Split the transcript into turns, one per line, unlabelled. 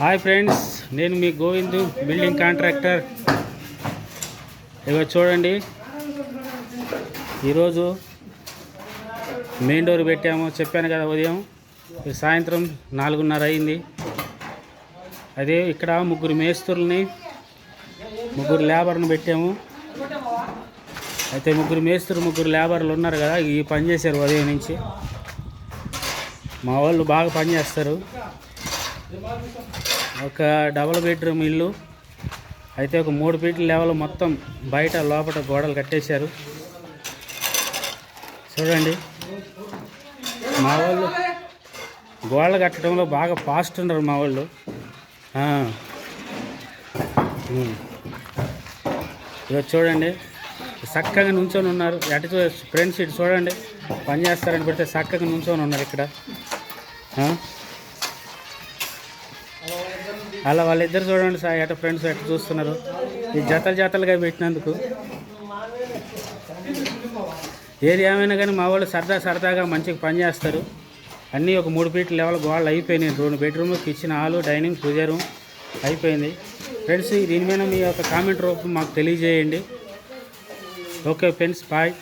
Hi friends నేను మీ Govindu building contractor. ఇక చూడండి ఈరోజు మెయిన్ డోర్ పెట్టాము చెప్పాను కదా ఉదయం. సాయంత్రం నాలుగున్నర అయింది. అదే ఇక్కడ ముగ్గురు మేస్తుల్ని ముగ్గురు లేబర్ని పెట్టాము. అయితే ముగ్గురు మేస్తులు ముగ్గురు లేబర్లు ఉన్నారు కదా ఈ పని చేశారు ఉదయం నుంచి. మా వాళ్ళు బాగా పని చేస్తారు. ఒక డబుల్ బెడ్రూమ్ ఇల్లు. అయితే ఒక మూడు ఫీట్ల లెవెల్ మొత్తం బయట లోపల గోడలు కట్టేశారు. చూడండి. మా వాళ్ళు గోడలు కట్టడంలో బాగా ఫాస్ట్ ఉన్నారు మా వాళ్ళు. ఆ. చూడండి. చక్కగా నుంచొని ఉన్నారు. అటు ఫ్రెండ్స్ ఇటు చూడండి. పని చేస్తారని పెడితే చక్కగా నుంచొని ఉన్నారు ఇక్కడ. అలా వాళ్ళిద్దరు చూడండి సార్ ఎట ఫ్రెండ్స్ ఎట చూస్తున్నారు. ఈ జతలు జతలుగా పెట్టినందుకు. ఏది ఏమైనా కానీ మా వాళ్ళు సరదా సరదాగా మంచిగా పని చేస్తారు. అన్నీ ఒక మూడు ఫీట్ లెవెల్ గోడలు అయిపోయినాయి. రెండు bedroom kitchen hall dining puja room అయిపోయింది. ఫ్రెండ్స్ దీని మీద మీ యొక్క కామెంట్ రూపం మాకు తెలియజేయండి. Okay friends bye